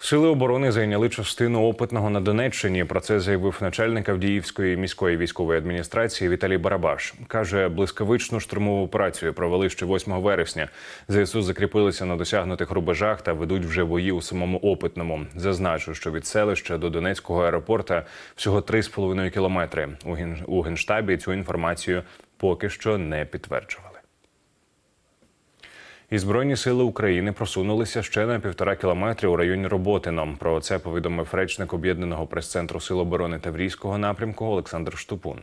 Сили оборони зайняли частину опитного на Донеччині. Про це заявив начальник Авдіївської міської військової адміністрації Віталій Барабаш. каже, блискавичну штурмову операцію провели ще 8 вересня. ЗСУ закріпилися на досягнутих рубежах та ведуть вже бої у самому опитному. Зазначу, що від селища до Донецького аеропорта всього 3,5 кілометри. У Ген- у генштабі цю інформацію поки що не підтверджували. І Збройні сили України просунулися ще на півтора кілометри у районі Роботино. Про це повідомив речник об'єднаного прес-центру Сил оборони Таврійського напрямку Олександр Штупун.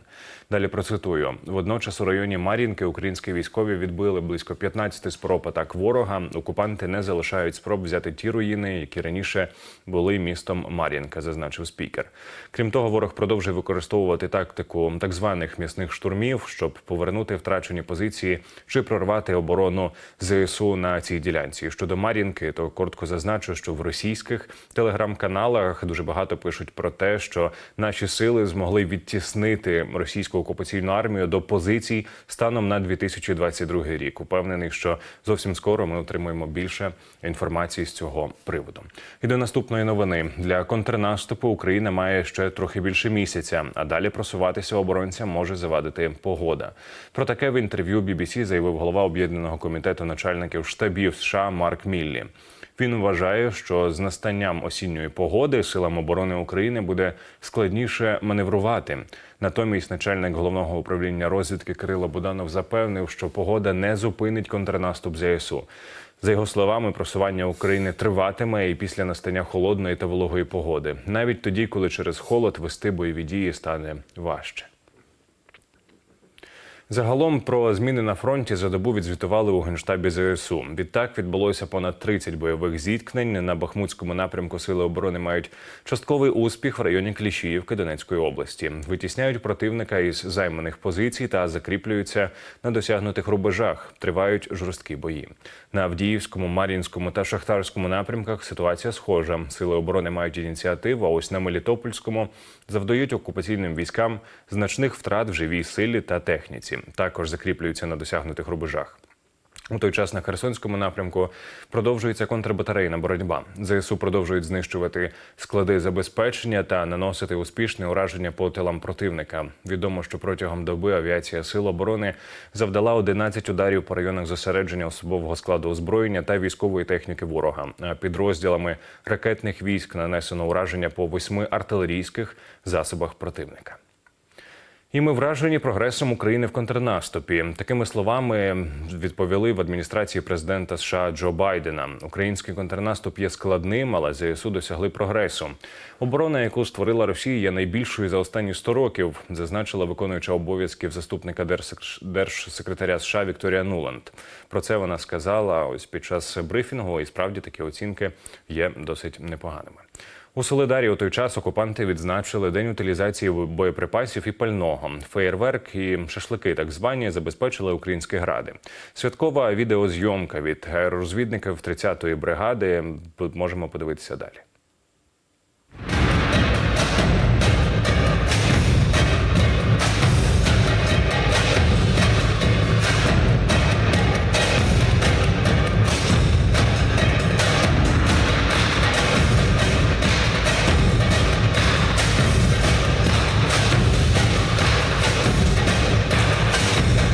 Далі процитую: водночас у районі Мар'їнки українські військові відбили близько 15 спроб атак ворога. Окупанти не залишають спроб взяти ті руїни, які раніше були містом Мар'їнка, зазначив спікер. Крім того, ворог продовжує використовувати тактику так званих м'ясних штурмів, щоб повернути втрачені позиції чи прорвати оборону ЗСУ на цій ділянці. Щодо Мар'їнки, то коротко зазначу, що в російських телеграм-каналах дуже багато пишуть про те, що наші сили змогли відтіснити російську окупаційну армію до позицій станом на 2022 рік. Упевнений, що зовсім скоро ми отримаємо більше інформації з цього приводу. І до наступної новини для контрнаступу Україна має ще трохи більше місяця, а далі просуватися оборонцям може завадити погода. Про таке в інтерв'ю BBC заявив голова об'єднаного комітету начальників штабів США Марк Міллі. Він вважає, що з настанням осінньої погоди силам оборони України буде складніше маневрувати. Натомість, начальник головного управління розвідки Кирило Буданов запевнив, що погода не зупинить контрнаступ ЗСУ. За його словами, просування України триватиме і після настання холодної та вологої погоди, навіть тоді, коли через холод вести бойові дії стане важче. Загалом про зміни на фронті за добу відзвітували у генштабі ЗСУ. Відтак відбулося понад 30 бойових зіткнень. На Бахмутському напрямку сили оборони мають частковий успіх в районі Кліщіївки Донецької області. Витісняють противника із займаних позицій та закріплюються на досягнутих рубежах. Тривають жорсткі бої. На Авдіївському, Мар'їнському та Шахтарському напрямках ситуація схожа. Сили оборони мають ініціативу. А ось на Мелітопольському завдають окупаційним військам значних втрат в живій силі та техніці. Також закріплюються на досягнутих рубежах. У той час на Херсонському напрямку продовжується контрбатарейна боротьба. ЗСУ продовжують знищувати склади забезпечення та наносити успішне ураження по тилам противника. Відомо, що протягом доби авіація Сил оборони завдала 11 ударів по районах зосередження особового складу озброєння та військової техніки ворога. Підрозділами ракетних військ нанесено ураження по восьми артилерійських засобах противника. І ми вражені прогресом України в контрнаступі. Такими словами відповіли в адміністрації президента США Джо Байдена. Український контрнаступ є складним, але ЗСУ досягли прогресу. Оборона, яку створила Росія, є найбільшою за останні 100 років, зазначила виконуюча обов'язків заступника держсек- держсекретаря США Вікторія Нуланд. Про це вона сказала ось під час брифінгу. І справді такі оцінки є досить непоганими. У Солидарі у той час окупанти відзначили день утилізації боєприпасів і пального. Феєрверк і шашлики, так звані, забезпечили українські гради. Святкова відеозйомка від аеророзвідників 30-ї бригади. Тут можемо подивитися далі.